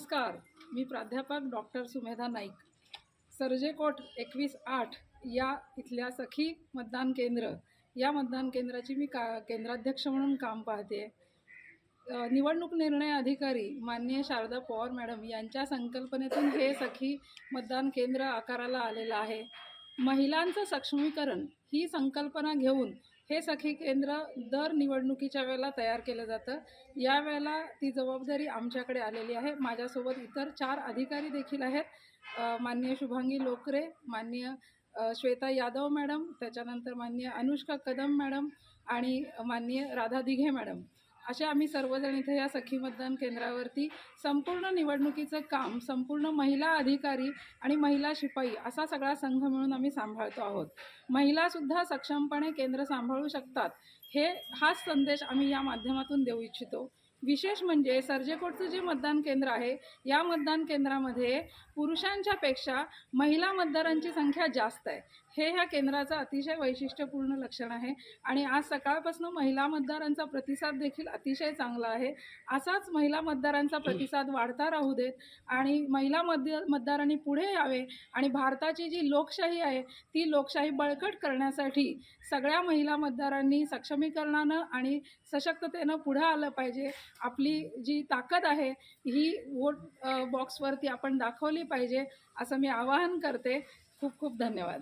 नमस्कार मी प्राध्यापक डॉक्टर सुमेधा नाईक. सर्जेकोट एकवीस आठ या इथल्या सखी मतदान केंद्र. या मतदान केंद्राची मी का केंद्राध्यक्ष म्हणून काम पाहते. निवडणूक निर्णय अधिकारी माननीय शारदा पवार मॅडम यांच्या संकल्पनेतून हे सखी मतदान केंद्र आकाराला आलेलं आहे. महिलांचं सक्षमीकरण ही संकल्पना घेऊन हे सखी केंद्र दर निवडणुकीच्या वेळेला तयार केलं जातं. यावेळेला ती जबाबदारी आमच्याकडे आलेली आहे. माझ्यासोबत इतर चार अधिकारी देखील आहेत. माननीय शुभांगी लोकरे माननीय श्वेता यादव मॅडम त्याच्यानंतर माननीय अनुष्का कदम मॅडम आणि माननीय राधा दिघे मॅडम. असे आम्ही सर्वजण इथे या सखी मतदान केंद्रावरती संपूर्ण निवडणुकीचं काम संपूर्ण महिला अधिकारी आणि महिला शिपाई असा सगळा संघ मिळून आम्ही सांभाळतो आहोत. महिलासुद्धा सक्षमपणे केंद्र सांभाळू शकतात हे हाच संदेश आम्ही या माध्यमातून देऊ इच्छितो. विशेष म्हणजे सर्जेकोटचं जे मतदान केंद्र आहे या मतदान केंद्रामध्ये पुरुषांच्या पेक्षा महिला मतदारांची संख्या जास्त आहे. हे ह्या केंद्राचं अतिशय वैशिष्ट्यपूर्ण लक्षण आहे आणि आज सकाळपासून महिला मतदारांचा प्रतिसाद देखील अतिशय चांगला आहे. असाच महिला मतदारांचा प्रतिसाद वाढता राहू देत आणि महिला मत मतदारांनी पुढे यावे आणि भारताची जी लोकशाही आहे ती लोकशाही बळकट करण्यासाठी सगळ्या महिला मतदारांनी सक्षमीकरणानं आणि सशक्ततेनं पुढं आलं पाहिजे. आपली जी ताकद आहे ही वोट बॉक्सवरती आपण दाखवली पाहिजे असं मी आवाहन करते. खूप खूप धन्यवाद.